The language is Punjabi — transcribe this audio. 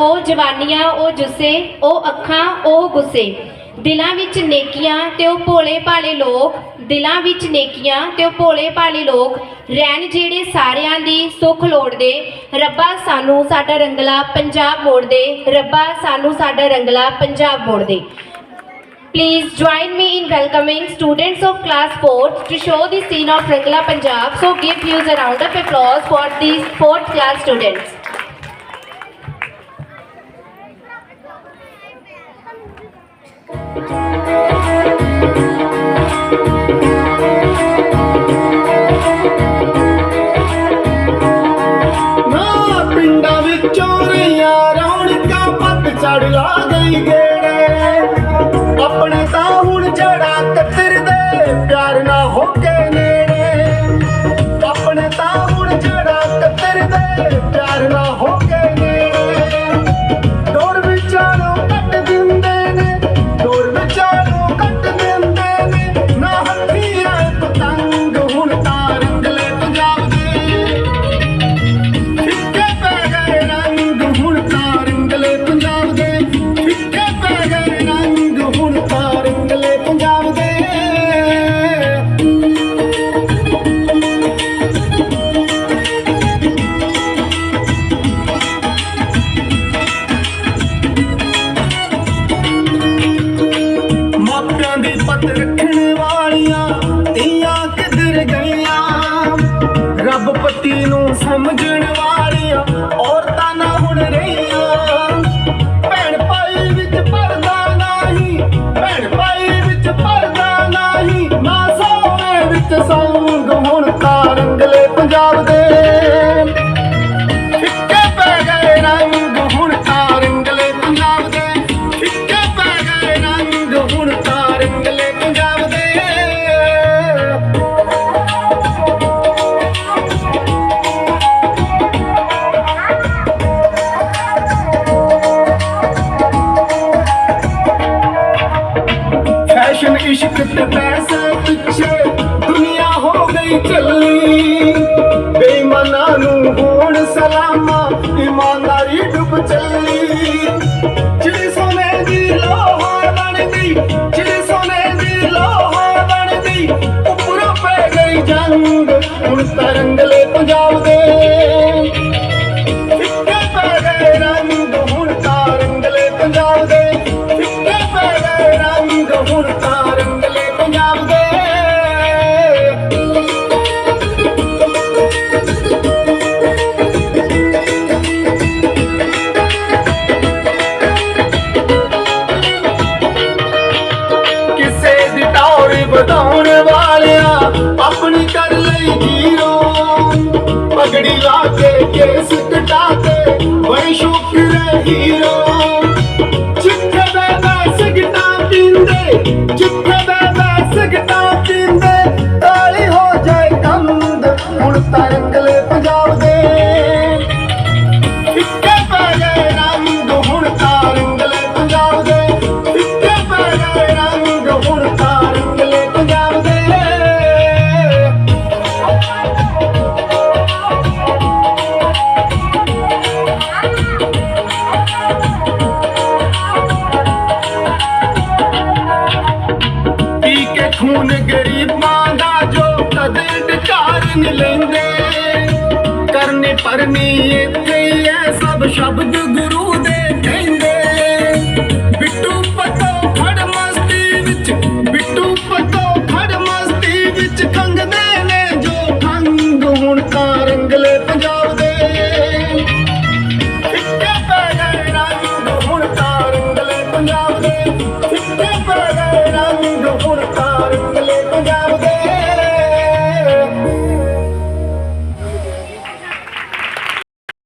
ਉਹ ਜਵਾਨੀਆਂ ਉਹ ਜੁੱਸੇ ਉਹ ਅੱਖਾਂ ਉਹ ਗੁੱਸੇ ਦਿਲਾਂ ਵਿੱਚ ਨੇਕੀਆਂ ਤੇ ਉਹ ਭੋਲੇ ਭਾਲੇ ਲੋਕ ਦਿਲਾਂ ਵਿੱਚ ਨੇਕੀਆਂ ਤੇ ਉਹ ਭੋਲੇ ਭਾਲੇ ਲੋਕ ਰਹਿਣ ਜਿਹੜੇ ਸਾਰਿਆਂ ਦੀ ਸੁੱਖ ਲੋੜਦੇ ਰੱਬਾ ਸਾਨੂੰ ਸਾਡਾ ਰੰਗਲਾ ਪੰਜਾਬ ਮੋੜ ਦੇ ਰੱਬਾ ਸਾਨੂੰ ਸਾਡਾ ਰੰਗਲਾ ਪੰਜਾਬ ਮੋੜ ਦੇ Please join me in welcoming students of class 4th to show the scene of Rangla Punjab. So give huge a round of applause for these 4th class students. ਨਾ ਪਿੰਡਾਂ ਵਿੱਚੋਂ ਰਹੀਆਂ ਰੌਣਕਾਂ ਪੱਤ ਚੜ ਲਾ ਗਈ ਗੇੜੇ। ਆਪਣੇ ਤਾਂ ਹੁਣ ਜੜਾ ਕਤਰਦੇ ਪਿਆਰ ਨਾ ਹੋ ਕੇ ਨੇੜੇ। ਆਪਣੇ ਤਾਂ ਹੁਣ ਜੜਾ ਕਤਰ ਦੇ ਪਿਆਰ ਨਾ ਹੋ ਪਤ ਰੱਖਣ ਵਾਲੀਆਂ ਧੀਆਂ ਕਿੱਧਰ ਗਈਆਂ? ਰੱਬ ਪਤੀ ਨੂੰ ਸਮਝਣ ਵਾਲੀਆਂ ਬੇਈਮਾਨਾਂ ਨੂੰ ਹੋਣ ਸਲਾਮਾ, ਇਮਾਨਦਾਰੀ ਡੁੱਬ ਚੱਲੀ। ਚਿੜੀ ਸੋਨੇ ਦੀ ਲੋਹਾ ਬਣਦੀ ਚਿੜੀ ਸੋਨੇ ਦੀ ਲੋਹਾ ਬਣਦੀ ਉੱਪਰੋਂ ਪੈ ਗਈ ਜੰਗ। ਹੁਣ ਤਰੰਗਲੇ ਵਧਾਉਣ ਵਾਲਿਆ ਆਪਣੀ ਕਰ ਲਈ ਜੀਰੋ। ਪਗੜੀ ਲਾ ਕੇ ਕੇਸ ਕਟਾ ਕੇ, ਬੜੀ ਸ਼ੁਕਰ ਹੀਰੋ। ਪੀ ਕੇ ਖੂਨ ਗਰੀਬਾਂ ਦਾ ਜੋ ਕਦੇ ਡਕਾਰ ਨਹੀਂ ਲੈਂਦੇ। ਕਰਨੇ ਪਰਨੀ ਇੱਥੇ ਐ, ਸਭ ਸ਼ਬਦ ਗੁਰੂ ਦੇ ਕਹਿੰਦੇ। ਬਿੱਟੂ ਪਤੋ ਫੜ ਮਸਤੀ ਵਿੱਚ, ਬਿੱਟੂ ਪਤੋ ਫੜ ਮਸਤੀ ਵਿੱਚ ਖੰਗਦੇ ਨੇ ਜੋ ਖੰਗ। ਹੁਣ ਤਾਂ ਰੰਗਲੇ ਪੰਜਾਬ